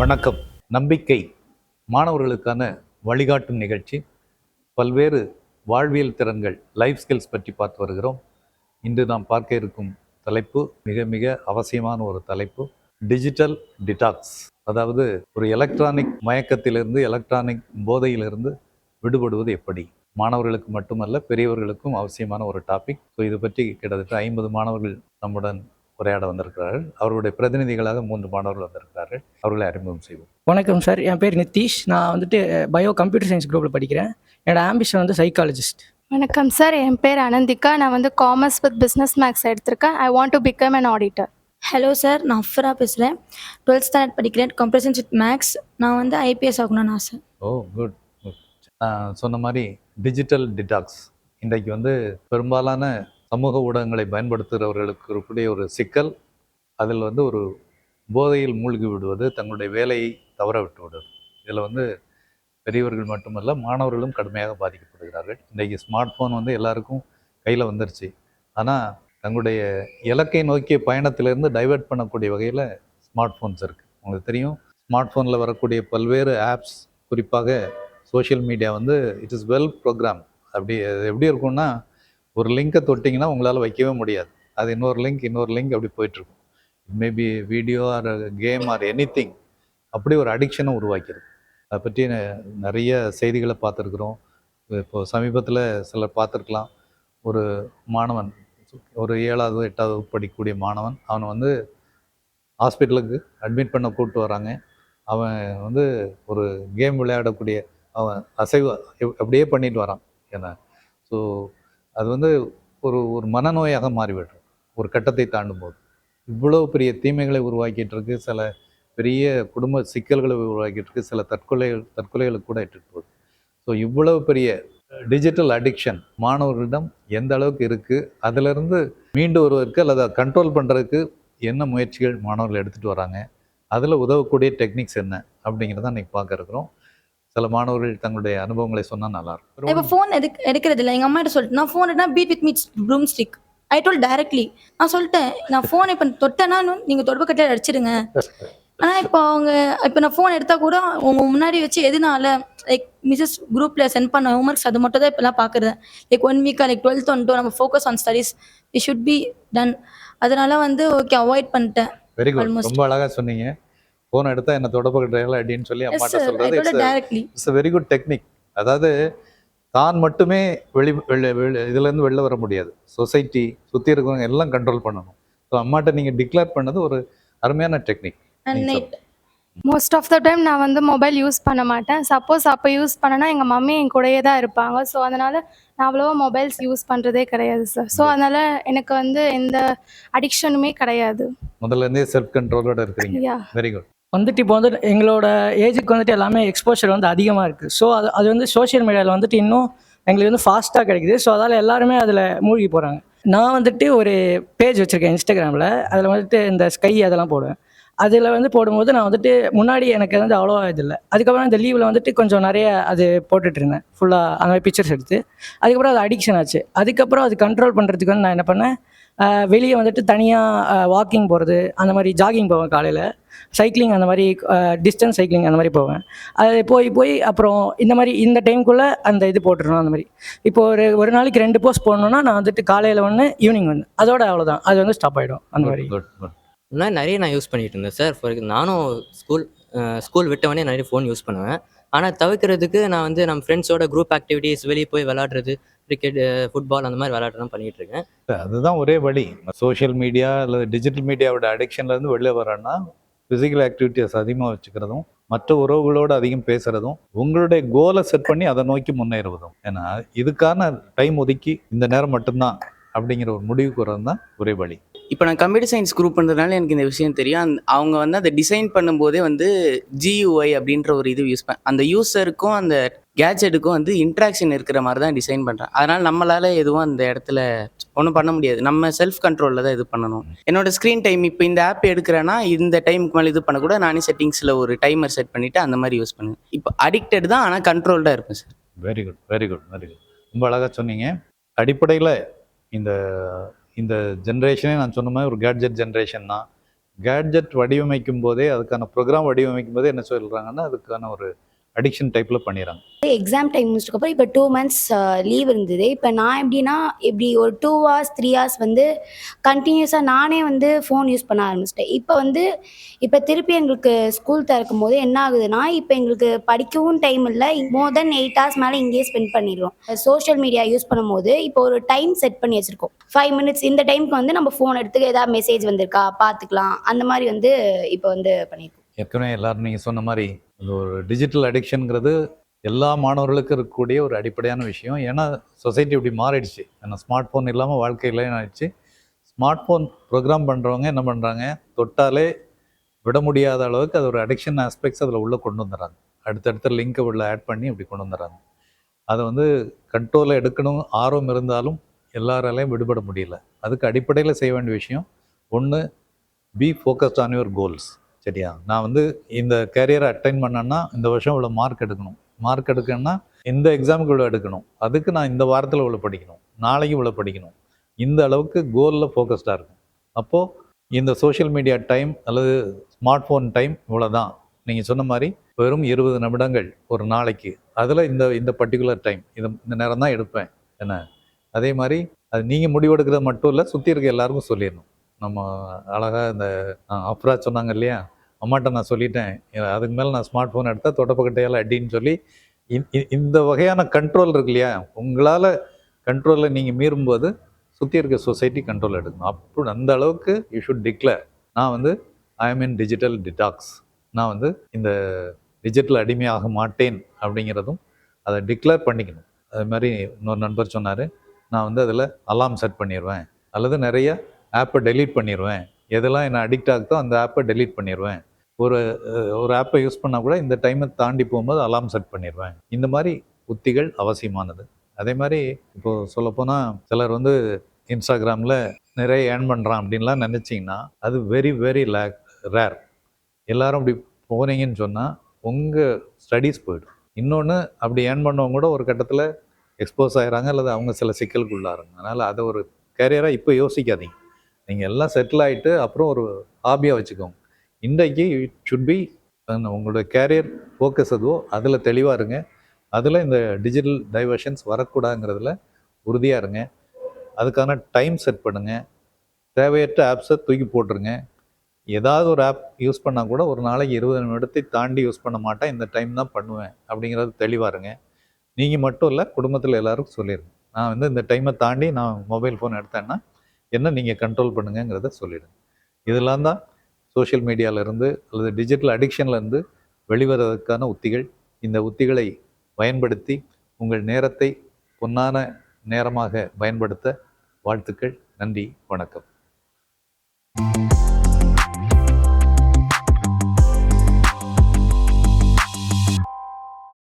வணக்கம். நம்பிக்கை மாணவர்களுக்கான வழிகாட்டும் நிகழ்ச்சி. பல்வேறு வாழ்வியல் திறன்கள் லைஃப் ஸ்கில்ஸ் பற்றி பார்த்து வருகிறோம். இன்று நாம் பார்க்க இருக்கும் தலைப்பு மிக மிக அவசியமான ஒரு தலைப்பு டிஜிட்டல் டிடாக்ஸ் அதாவது ஒரு எலக்ட்ரானிக் மயக்கத்திலிருந்து எலக்ட்ரானிக் போதையிலிருந்து விடுபடுவது எப்படி? மாணவர்களுக்கு மட்டுமல்ல பெரியவர்களுக்கும் அவசியமான ஒரு டாபிக் ஸோ இது பற்றி கிட்டத்தட்ட ஐம்பது மாணவர்கள் நம்முடன் உரையாட வந்திருக்கிறார்கள். அவருடைய பிரதிநிதிகளாக மூன்று மாணவர்கள் வந்திருக்கிறார்கள். அவர்களை அறிமுகம் செய்வோம். வணக்கம் சார். என் பேர் நிதிஷ். நான் வந்துட்டு பயோ கம்ப்யூட்டர் சயின்ஸ் குரூப்பில் படிக்கிறேன். என்னோட ஆம்பிஷன் வந்து சைக்காலஜிஸ்ட் வணக்கம் சார். என் பேர் அனந்திகா. நான் வந்து காமர்ஸ் வித் பிஸ்னஸ் மேக்ஸ் எடுத்திருக்கேன். I want to become an auditor hello sir நான் அஃபரா பேசுகிறேன் டுவெல்த் ஸ்டாண்டர்ட் படிக்கிறேன். கம்ப்யூட்டர் வித் மேக்ஸ் நான் வந்து ஐபிஎஸ் ஆகணும்னு ஆசை. ஓ குட் குட் சொன்ன மாதிரி டிஜிட்டல் டிடாக்ஸ் இன்றைக்கு வந்து பெரும்பாலான சமூக ஊடகங்களை பயன்படுத்துகிறவர்களுக்கு இருக்கக்கூடிய ஒரு சிக்கல் அதில் வந்து ஒரு போதையில் மூழ்கி விடுவது தங்களுடைய வேலையை தவற விட்டு விடுவது இதில் வந்து பெரியவர்கள் மட்டுமல்ல மாணவர்களும் கடுமையாக பாதிக்கப்படுகிறார்கள். இன்றைக்கு ஸ்மார்ட் ஃபோன் வந்து எல்லாருக்கும் கையில் வந்துருச்சு. ஆனால் தங்களுடைய இலக்கை நோக்கிய பயணத்திலேருந்து டைவர்ட் பண்ணக்கூடிய வகையில் ஸ்மார்ட் ஃபோன்ஸ் இருக்குது உங்களுக்கு தெரியும் ஸ்மார்ட் ஃபோனில் வரக்கூடிய பல்வேறு ஆப்ஸ் குறிப்பாக சோஷியல் மீடியா வந்து இட் இஸ் வெல் ப்ரோக்ராம் அப்படி எப்படி இருக்கும்னா ஒரு லிங்கை தொட்டிங்கன்னா உங்களால் வைக்கவே முடியாது. அது இன்னொரு லிங்க் இன்னொரு லிங்க் அப்படி போயிட்டுருக்கும். Maybe video or game or anything அப்படி ஒரு அடிக்ஷனை உருவாக்கிடுது அதை பற்றி நிறைய செய்திகளை பார்த்துருக்குறோம். இப்போது சமீபத்தில் சிலர் பார்த்துருக்கலாம். ஒரு மாணவன் ஒரு ஏழாவது எட்டாவது படிக்கக்கூடிய மாணவன் அவனை வந்து ஹாஸ்பிட்டலுக்கு அட்மிட் பண்ண கூப்பிட்டு வராங்க. அவன் வந்து ஒரு கேம் விளையாடக்கூடிய அவன் அசைவ அப்படியே பண்ணிட்டு வரான். ஏன்னா ஸோ அது வந்து ஒரு ஒரு மனநோயாக மாறிவிடும். ஒரு கட்டத்தை தாண்டும் போது இவ்வளோ பெரிய தீமைகளை உருவாக்கிட்டு இருக்கு சில பெரிய குடும்ப சிக்கல்களை உருவாக்கிட்டு இருக்கு சில தற்கொலை தற்கொலைகளுக்கு கூட இட்டுட்டு போகுது. ஸோ இவ்வளவு பெரிய டிஜிட்டல் அடிக்ஷன் மாணவர்களிடம் எந்த அளவுக்கு இருக்குது அதிலிருந்து மீண்டு வருவதற்கு அல்லது கண்ட்ரோல் பண்ணுறதுக்கு என்ன முயற்சிகள் மாணவர்கள் எடுத்துகிட்டு வராங்க அதில் உதவக்கூடிய டெக்னிக்ஸ் என்ன அப்படிங்கிறத இன்றைக்கி பார்க்க இருக்கிறோம். சில மாணவர்கள் தங்களுடைய அனுபவங்களை சொன்னால் இப்போ நல்லாயிருக்கும். ஃபோன் எடுக்க எடுக்கிறது இல்லை எங்கள் அம்மா கிட்ட சொல்லிட்டு நான் phone எடுனா beat with meet broom stick I told directly நான் சொல்லிட்டேன் நான் ஃபோன் இப்போ தொட்டேன்னா நீங்கள் தொடர்பு கட்டில் அடிச்சிடுங்க ஆனால் இப்போ அவங்க இப்போ நான் ஃபோன் எடுத்தால் கூட உங்க முன்னாடி வச்சு எதனால லைக் மிஸ்ஸஸ் குரூப்பில் சென்ட் பண்ண ஹோம்ஒர்க்ஸ் அது மட்டும் தான் இப்போலாம் பார்க்குறது லைக் ஒன் வீக்காக லைக் டுவெல்த் வந்துட்டு நம்ம focus on studies it should be done அதனால வந்து ஓகே அவாய்ட் பண்ணிட்டேன். Very good. ரொம்ப அழகாக சொன்னீங்க. ஃபோன் எடுத்தால் என்ன தொடப்பக்கிட்டாங்களா அப்படின்னு சொல்லி அம்மாட்ட சொல்கிறது இட்ஸ் வெரி குட் டெக்னிக் அதாவது தான் மட்டுமே வெளி வெளி வெளி இதுலேருந்து வெளில வர முடியாது. சொசைட்டி சுற்றி இருக்கிறவங்க எல்லாம் கண்ட்ரோல் பண்ணணும். ஸோ அம்மாட்ட நீங்கள் டிக்ளேர் பண்ணது ஒரு அருமையான technique most of the time நான் வந்து மொபைல் யூஸ் பண்ண மாட்டேன். சப்போஸ் அப்போ யூஸ் பண்ணனா எங்கள் மம்மி என் கூடயே தான் இருப்பாங்க. ஸோ அதனால் நான் அவ்வளோவா மொபைல்ஸ் யூஸ் பண்ணுறதே கிடையாது சார் ஸோ அதனால் எனக்கு வந்து எந்த அடிக்ஷனுமே கிடையாது. முதல்ல இருந்தே செல்ஃப் கண்ட்ரோலோட இருக்கிறீங்க. வெரி குட் வந்துட்டு இப்போ வந்து எங்களோட ஏஜுக்கு வந்துட்டு எல்லாமே எக்ஸ்போஷர் வந்து அதிகமாக இருக்குது ஸோ அது அது வந்து சோஷியல் மீடியாவில் வந்துட்டு இன்னும் எங்களுக்கு வந்து ஃபாஸ்ட்டாக கிடைக்குது. ஸோ அதால் எல்லாருமே அதில் மூழ்கி போகிறாங்க நான் வந்துட்டு ஒரு பேஜ் வச்சுருக்கேன் இன்ஸ்டாகிராமில் அதில் வந்துட்டு இந்த ஸ்கை அதெல்லாம் போடுவேன். அதில் வந்து போடும்போது நான் வந்துட்டு முன்னாடி எனக்கு வந்து அவ்வளோவா இது இல்லை. அதுக்கப்புறம் இந்த லீவில் வந்துட்டு கொஞ்சம் நிறைய அது போட்டுட்ருந்தேன் ஃபுல்லாக அந்த மாதிரி பிக்சர்ஸ் எடுத்து. அதுக்கப்புறம் அது அடிக்ஷன் ஆச்சு. அதுக்கப்புறம் அது கண்ட்ரோல் பண்ணுறதுக்கு வந்து நான் என்ன பண்ணேன்? வெளியே வந்துட்டு தனியாக வாக்கிங் போகிறது அந்த மாதிரி ஜாகிங் போவேன் காலையில். சைக்கிளிங் அந்த மாதிரி டிஸ்டன்ஸ் சைக்கிளிங் அந்த மாதிரி போவேன். அது போய் போய் அப்புறம் இந்த மாதிரி இந்த டைம்குள்ளே அந்த இது போட்டுருணும் அந்த மாதிரி. இப்போ ஒரு ஒரு நாளைக்கு ரெண்டு போஸ்ட் போடணுன்னா நான் வந்துட்டு காலையில் ஒன்று ஈவினிங் ஒன்று அதோட அவ்வளோதான் அது வந்து ஸ்டாப் ஆகிடும் அந்த மாதிரி. முன்னாடி நிறைய நான் யூஸ் பண்ணிட்டு இருந்தேன் சார் ஃபார் நானும் ஸ்கூல் ஸ்கூல் விட்டவொடனே நிறைய ஃபோன் யூஸ் பண்ணுவேன். ஆனால் தவிர்க்கிறதுக்கு நான் வந்து நம்ம ஃப்ரெண்ட்ஸோட குரூப் ஆக்டிவிட்டீஸ் வெளியே போய் விளாடுறது கிரிக்கெட் ஃபுட்பால் அந்த மாதிரி விளாட்றதுலாம் பண்ணிட்டு இருக்கேன். அதுதான் ஒரே வழி. சோஷியல் மீடியா அல்லது டிஜிட்டல் மீடியாவோட அடிக்ஷன்லேருந்து வெளில வரேன்னா ஃபிசிக்கல் ஆக்டிவிட்டிஸ் அதிகமாக வச்சுக்கிறதும் மற்ற உறவுகளோடு அதிகம் பேசுகிறதும் உங்களுடைய கோலை செட் பண்ணி அதை நோக்கி முன்னேறுவதும். ஏன்னா இதுக்கான டைம் ஒதுக்கி இந்த நேரம் மட்டும்தான் அப்படிங்கிற ஒரு முடிவுக்கு வரது தான் ஒரே வழி. இப்போ நான் கம்ப்யூட்டர் சயின்ஸ் குரூப் பண்ணுறதுனால எனக்கு இந்த விஷயம் தெரியும். அந் அவங்க வந்து அதை டிசைன் பண்ணும்போதே வந்து ஜியூஐ அப்படின்ற ஒரு இது யூஸ் பண்ண அந்த யூஸருக்கும் அந்த கேட்ஜெட்டுக்கும் வந்து இன்ட்ராக்ஷன் இருக்கிற மாதிரி தான் டிசைன் பண்ணுறேன் அதனால் நம்மளால் எதுவும் அந்த இடத்துல ஒன்றும் பண்ண முடியாது. நம்ம செல்ஃப் கண்ட்ரோலில் தான் இது பண்ணணும். என்னோட ஸ்க்ரீன் டைம் இப்போ இந்த ஆப் எடுக்கிறேன்னா இந்த டைமுக்கு மேலே இது பண்ணக்கூட நானே செட்டிங்ஸில் ஒரு டைமர் செட் பண்ணிவிட்டு அந்த மாதிரி யூஸ் பண்ணுவேன். இப்போ அடிக்டட் தான் ஆனால் கண்ட்ரோல்டாக இருப்பேன் sir very good very good very good ரொம்ப அழகாக சொன்னீங்க. அடிப்படையில் இந்த இந்த ஜென்ரேஷனே நான் சொன்ன மாதிரி ஒரு கேட்ஜெட் ஜென்ரேஷன் தான். கேட்ஜெட் வடிவமைக்கும் போதே அதுக்கான ப்ரோக்ராம் வடிவமைக்கும் போதே என்ன சொல்கிறாங்கன்னா அதுக்கான ஒரு அடிக்ஷன் டைப்பில் பண்ணிடுறாங்க எக்ஸாம் டைம் முடிச்சதுக்கப்புறம் இப்போ டூ மந்த்ஸ் லீவ் இருந்தது. இப்போ நான் எப்படின்னா இப்படி ஒரு டூ ஹவர்ஸ் த்ரீ ஹவர்ஸ் வந்து கண்டினியூஸாக நானே வந்து ஃபோன் யூஸ் பண்ண ஆரம்பிச்சிட்டேன். இப்போ வந்து இப்போ திருப்பி எங்களுக்கு ஸ்கூல் திறக்கும் போது என்ன ஆகுதுன்னா இப்போ எங்களுக்கு படிக்கவும் டைம் இல்லை. மோர் தென் எயிட் ஹவர்ஸ் மேலே இங்கேயே ஸ்பெண்ட் பண்ணிடுறோம். சோஷியல் மீடியா யூஸ் பண்ணும்போது இப்போ ஒரு டைம் செட் பண்ணி வச்சுருக்கோம். ஃபைவ் மினிட்ஸ் இந்த டைம்க்கு வந்து நம்ம ஃபோன் எடுத்து ஏதாவது மெசேஜ் வந்திருக்கா பார்த்துக்கலாம். அந்த மாதிரி வந்து இப்போ வந்து பண்ணியிருக்கோம் ஏற்கனவே எல்லாரும் நீங்கள் சொன்ன மாதிரி இந்த ஒரு டிஜிட்டல் அடிக்ஷனுங்கிறது எல்லா மாணவர்களுக்கும் இருக்கக்கூடிய ஒரு அடிப்படையான விஷயம். ஏன்னா சொசைட்டி இப்படி மாறிடுச்சு. ஏன்னா ஸ்மார்ட் ஃபோன் இல்லாமல் வாழ்க்கையில் ஆயிடுச்சு. ஸ்மார்ட் ஃபோன் ப்ரோக்ராம் பண்ணுறவங்க என்ன பண்ணுறாங்க தொட்டாலே விட முடியாத அளவுக்கு அது ஒரு அடிக்ஷன் ஆஸ்பெக்ட்ஸ் அதில் உள்ளே கொண்டு வந்துடுறாங்க. அடுத்தடுத்த லிங்க்கை உள்ள ஆட் பண்ணி இப்படி கொண்டு வந்துடுறாங்க. அதை வந்து கண்ட்ரோலில் எடுக்கணும். ஆர்வம் இருந்தாலும் எல்லாராலையும் விடுபட முடியல. அதுக்கு அடிப்படையில் செய்ய வேண்டிய விஷயம் ஒன்று be focused on your goals சரியா நான் வந்து இந்த கேரியரை அட்டைன் பண்ணேன்னா இந்த வருஷம் இவ்வளோ மார்க் எடுக்கணும். மார்க் எடுக்கணும்னா இந்த எக்ஸாமுக்கு இவ்வளோ எடுக்கணும். அதுக்கு நான் இந்த வாரத்தில் இவ்வளோ படிக்கணும். நாளைக்கு இவ்வளோ படிக்கணும். இந்த அளவுக்கு கோலில் ஃபோக்கஸ்டாக இருக்கும் அப்போது இந்த சோஷியல் மீடியா டைம் அல்லது ஸ்மார்ட் ஃபோன் டைம் இவ்வளோ தான் நீங்கள் சொன்ன மாதிரி வெறும் இருபது நிமிடங்கள் ஒரு நாளைக்கு. அதில் இந்த இந்த பர்டிகுலர் டைம் இது இந்த நேரம் தான் எடுப்பேன். என்ன? அதே மாதிரி அது நீங்கள் முடிவெடுக்கிறது மட்டும் இல்லை சுற்றி இருக்க எல்லாருக்கும் சொல்லிடணும். நம்ம அழகாக இந்த அப்ரா சொன்னாங்க இல்லையா? அம்மாட்ட நான் சொல்லிட்டேன் அதுக்கு மேலே நான் ஸ்மார்ட் ஃபோன் எடுத்தால் தொடப்பக்கட்டையால் அடின்னு சொல்லி இ- இந்த வகையான கண்ட்ரோல் இருக்கு இல்லையா உங்களால் கண்ட்ரோலில் நீங்கள் மீறும்போது சுற்றி இருக்க சொசைட்டி கண்ட்ரோல் எடுக்கணும். அப்படி அந்த அளவுக்கு யூ ஷுட் டிக்ளேர் நான் வந்து I am in digital detox நான் வந்து இந்த டிஜிட்டல் அடிமையாக மாட்டேன் அப்படிங்கிறதும் அதை டிக்ளேர் பண்ணிக்கணும். அது மாதிரி இன்னொரு நண்பர் சொன்னார் நான் வந்து அதில் அலாம் செட் பண்ணிடுவேன் அல்லது நிறைய ஆப்பை டெலீட் பண்ணிடுவேன் எதெல்லாம் என்ன அடிக்ட் ஆகுதோ அந்த ஆப்பை டெலீட் பண்ணிடுவேன் ஒரு ஒரு ஆப்பை யூஸ் பண்ணால் கூட இந்த டைமை தாண்டி போகும்போது அலாம் செட் பண்ணிடுவேன் இந்த மாதிரி உத்திகள் அவசியமானது. அதே மாதிரி இப்போது சொல்லப்போனால் சிலர் வந்து இன்ஸ்டாகிராமில் நிறைய ஏர்ன் பண்ணுறான் அப்படின்லாம் நினச்சிங்கன்னா அது வெரி வெரி லேக் ரேர் எல்லாரும் அப்படி போனீங்கன்னு சொன்னால் உங்கள் ஸ்டடீஸ் போய்டும். இன்னொன்று அப்படி ஏர்ன் பண்ணவங்க கூட ஒரு கட்டத்தில் எக்ஸ்போஸ் ஆகிறாங்க அல்லது அவங்க சில சிக்கலுக்குள்ளாருங்க அதனால் அதை ஒரு கேரியராக இப்போ யோசிக்காதீங்க. நீங்கள் எல்லாம் செட்டில் ஆகிட்டு அப்புறம் ஒரு ஹாபியாக வச்சுக்கோங்க. இன்றைக்கு இட் சுட் பி உங்களோட கேரியர் ஃபோக்கஸ் எதுவோ அதில் தெளிவாக இருங்க. அதில் இந்த டிஜிட்டல் டைவர்ஷன்ஸ் வரக்கூடாதுங்கிறதுல உறுதியாக இருங்க. அதுக்கான டைம் செட் பண்ணுங்கள் தேவையற்ற ஆப்ஸை தூக்கி போட்டுருங்க. ஏதாவது ஒரு ஆப் யூஸ் பண்ணால் கூட ஒரு நாளைக்கு இருபது நிமிடத்தை தாண்டி யூஸ் பண்ண மாட்டேன். இந்த டைம் தான் பண்ணுவேன் அப்படிங்கிறது தெளிவாக இருங்க. நீங்கள் மட்டும் இல்லை குடும்பத்தில் எல்லாருக்கும் சொல்லிடுங்க நான் வந்து இந்த டைமை தாண்டி நான் மொபைல் ஃபோன் எடுத்தேன்னா என்ன நீங்கள் கண்ட்ரோல் பண்ணுங்கங்கிறத சொல்லிடுங்க. இதெல்லாம் தான் சோஷியல் மீடியாவிலேருந்து அல்லது டிஜிட்டல் அடிக்ஷன்லேருந்து வெளிவரதற்கான உத்திகள். இந்த உத்திகளை பயன்படுத்தி உங்கள் நேரத்தை பொன்னான நேரமாக பயன்படுத்த வாழ்த்துக்கள். நன்றி வணக்கம்.